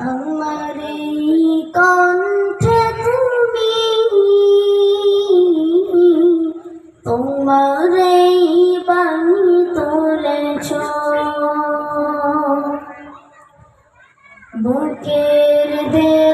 আমার এই কণ্ঠে তুমি তোমার এই বাণী তুলেছ। বুকের দেরাজ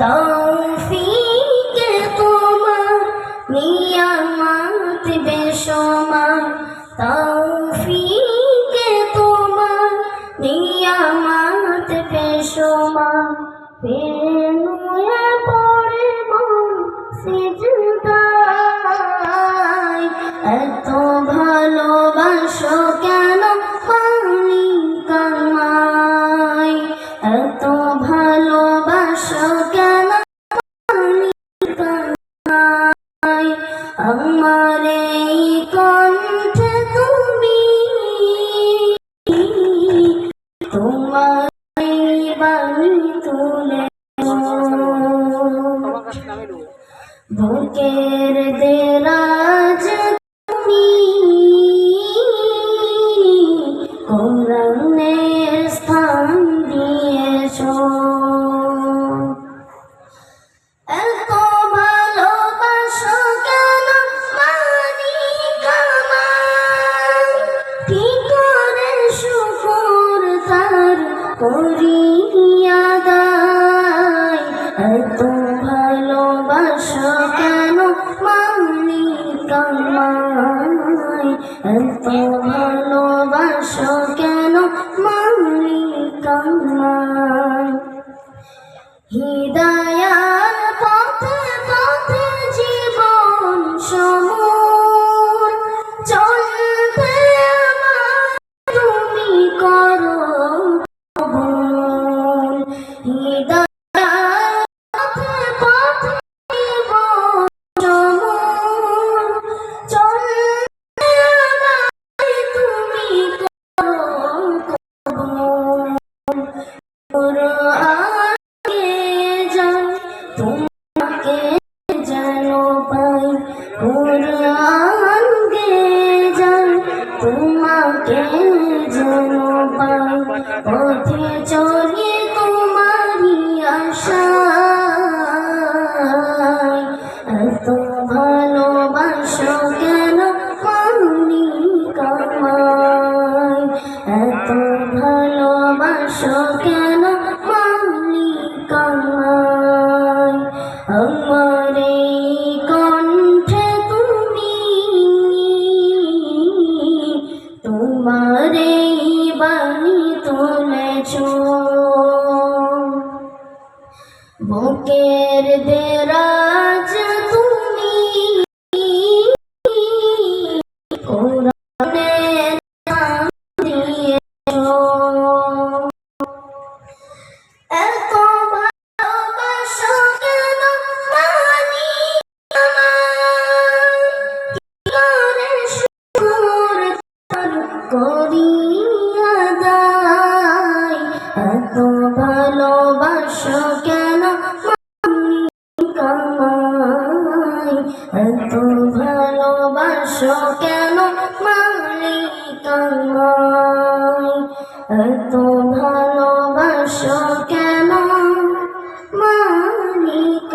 তৌফিকে তোমার, নিয়ামত বেশমার তৌফিকে তোমার, নিয়ামত বেশমার পেনুয়ে পড়ে মন সিজদায়। এত ভালোবাসো কেন পানি কামাই এত ভালোবাসো বুকের দেরাজ মায়? ভালোবাসো কেন মালিক মায়? হৃদয়ার যেন পাই কোরআন গে যাই তোমাকে যেন পাই পথে চলি তোমারি আশায় এত ভালোবাসো কেন পানি কামাই এত ভালোবাসো কেন মালিক আমায় আমার কণ্ঠে তুমি তোমার বাণী তুলেছ। বুকের দেরাজ আসো কেন মালিক এত ভালোবাসো কেন মালিক